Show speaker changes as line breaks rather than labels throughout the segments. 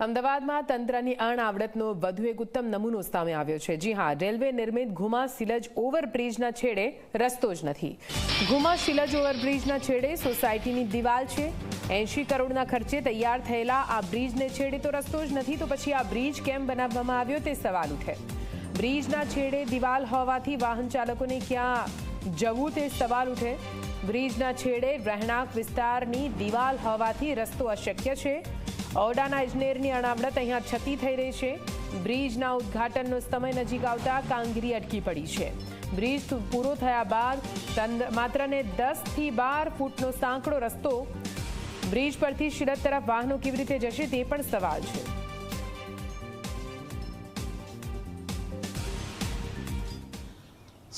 અમદાવાદમાં તંત્રની અણઆવડતનો વધુ એક ઉત્તમ નમૂનો સામે આવ્યો છે. જી હા, રેલવે નિર્મિત ઘુમા સિલજ ઓવરબ્રિજના છેડે રસ્તો જ નથી. ઘુમા સિલજ ઓવરબ્રિજના છેડે સોસાયટીની દિવાલ છે. એંશી કરોડના ખર્ચે તૈયાર થયેલા આ બ્રિજને છેડે તો રસ્તો જ નથી, તો પછી આ બ્રિજ કેમ બનાવવામાં આવ્યો તે સવાલ ઉઠે. બ્રિજના છેડે દિવાલ હોવાથી વાહન ચાલકોને ક્યાં જવું તે સવાલ ઉઠે. બ્રિજના છેડે રહેણાંક વિસ્તારની દિવાલ હોવાથી રસ્તો અશક્ય છે. ઔડાના ઇજનેરની અણાવડત અહીંયા છતી થઈ રહી છે. બ્રિજના ઉદ્ઘાટનનો સમય નજીક આવતા કામગીરી અટકી પડી છે. બ્રિજ પૂરો થયા બાદ માત્ર ને દસથી બાર ફૂટનો સાંકડો રસ્તો બ્રિજ પરથી શિરત તરફ વાહનો કેવી રીતે જશે તે પણ સવાલ છે.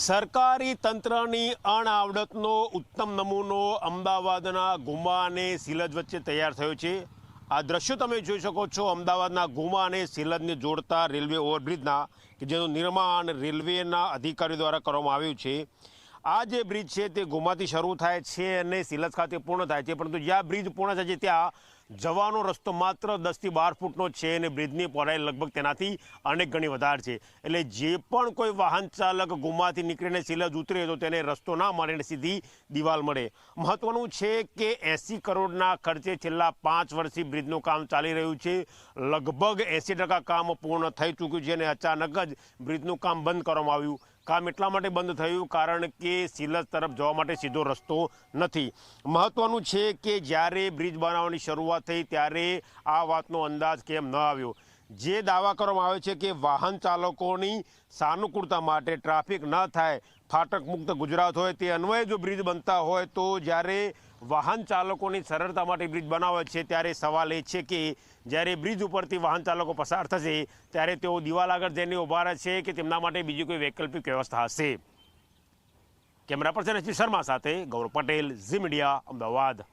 સરકારી તંત્રની અણઆવડતનો ઉત્તમ નમૂનો અમદાવાદના ગુમા અને સિલજ વચ્ચે તૈયાર થયો છે. આ દ્રશ્યો તમે જોઈ શકો છો અમદાવાદના ગુમા અને સિલદને જોડતા રેલવે ઓવરબ્રિજના, કે જેનું નિર્માણ રેલવેના અધિકારીઓ દ્વારા કરવામાં આવ્યું છે. આ જે બ્રિજ છે તે ગુમાથી શરૂ થાય છે અને સિલદ ખાતે પૂર્ણ થાય છે, પરંતુ જ્યાં બ્રિજ પૂર્ણ થાય છે ત્યાં જવાનો રસ્તો માત્ર દસથી બાર ફૂટનો છે અને બ્રિજની પહોળાઈ લગભગ તેનાથી અનેક ગણી વધારે છે. એટલે જે પણ કોઈ વાહન ચાલક ગુમાથી નીકળીને સિલજ ઉતરે તો તેને રસ્તો ના મળે અને સીધી દિવાલ મળે. મહત્વનું છે કે એંસી કરોડના ખર્ચે છેલ્લા પાંચ વર્ષથી બ્રિજનું કામ ચાલી રહ્યું છે. લગભગ એંસી કામ પૂર્ણ થઈ ચૂક્યું છે અને અચાનક જ બ્રિજનું કામ બંધ કરવામાં આવ્યું. કામ એટલા માટે બંધ થયું કારણ કે સિલજ તરફ જવા માટે સીધો રસ્તો નથી. મહત્વનું છે કે જ્યારે બ્રિજ બનાવવાની શરૂઆત થઈ ત્યારે આ વાતનો અંદાજ કેમ ન આવ્યો? જે દાવા કરવામાં આવે છે કે વાહન ચાલકોની સાનુકૂળતા માટે ટ્રાફિક ન થાય, ફાટક મુક્ત ગુજરાત હોય, તે અન્વયે જો બ્રિજ બનતા હોય તો જ્યારે વાહન ચાલકોની સરળતા માટે બ્રિજ બનાવે છે, ત્યારે સવાલ એ છે કે જ્યારે બ્રિજ ઉપરથી વાહન ચાલકો પસાર થશે, ત્યારે તેઓ દિવાલ આગળ જઈને ઊભા રહેશે કે તેમના માટે બીજી કોઈ વૈકલ્પિક વ્યવસ્થા હશે? કેમેરા પર્સન એચ શર્મા સાથે ગૌરવ પટેલ, ઝી મીડિયા, અમદાવાદ.